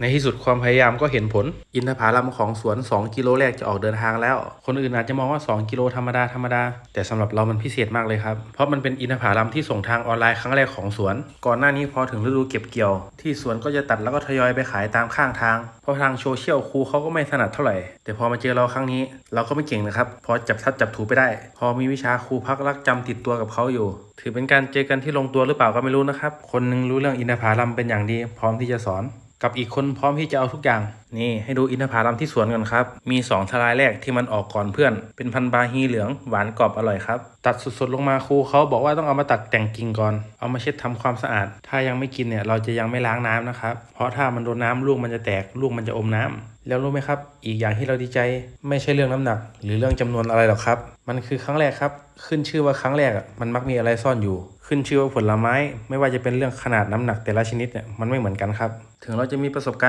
ในที่สุดความพยายามก็เห็นผล อินทผลัมของสวน 2 กิโลแรกจะออกเดินทางแล้ว คนอื่นอาจจะมองว่า 2 กิโลธรรมดาธรรมดา แต่สำหรับเรามันพิเศษมากเลยครับ เพราะมันเป็นอินทผลัมที่ส่งทางออนไลน์ครั้งแรกของสวน ก่อนหน้านี้พอถึงฤดูเก็บเกี่ยว ที่สวนก็จะตัดแล้วก็ทยอยไปขายตามข้างทาง เพราะทางโซเชียลครูเขาก็ไม่ถนัดเท่าไหร่ แต่พอมาเจอเราครั้งนี้ เราก็ไม่เก่งนะครับ พอจับทัดจับถูไปได้ พอมีวิชาครูพักรักจำติดตัวกับเขาอยู่ ถือเป็นการเจอกันที่ลงตัวหรือเปล่าก็ไม่รู้นะครับ คนหนึงรู้เรื่องอินทผลัมเป็นอย่างดี พร้อมที่จะสอน กับอีกคนพร้อมที่จะเอาทุกอย่าง นี่ให้ดูอินทผลัมที่สวนกันครับ มี 2 ทลายแรกที่มันออกก่อนเพื่อน เป็นพันบาฮีเหลืองหวานกรอบอร่อยครับ ตัดสดๆลงมาครูเขาบอกว่าต้องเอามาตัดแต่งกิ่งก่อน เอามาเช็ดทำความสะอาด ถ้ายังไม่กินเนี่ยเราจะยังไม่ล้างน้ำนะครับ เพราะถ้ามันโดนน้ำลูกมันจะแตกลูกมันจะอมน้ำแล้วรู้ไหมครับ อีกอย่างที่เราดีใจไม่ใช่เรื่องน้ำหนัก หรือเรื่องจำนวนอะไรหรอกครับ มันคือครั้งแรกครับ ขึ้นชื่อว่าครั้งแรกอะมันมักมีอะไรซ่อนอยู่ ขึ้นชื่อว่าผลไม้ ไม่ว่าจะเป็นเรื่องขนาดน้ำหนักแต่ละชนิดเนี่ยมันไม่เหมือนกันครับ ถึงเราจะมีประสบการณ์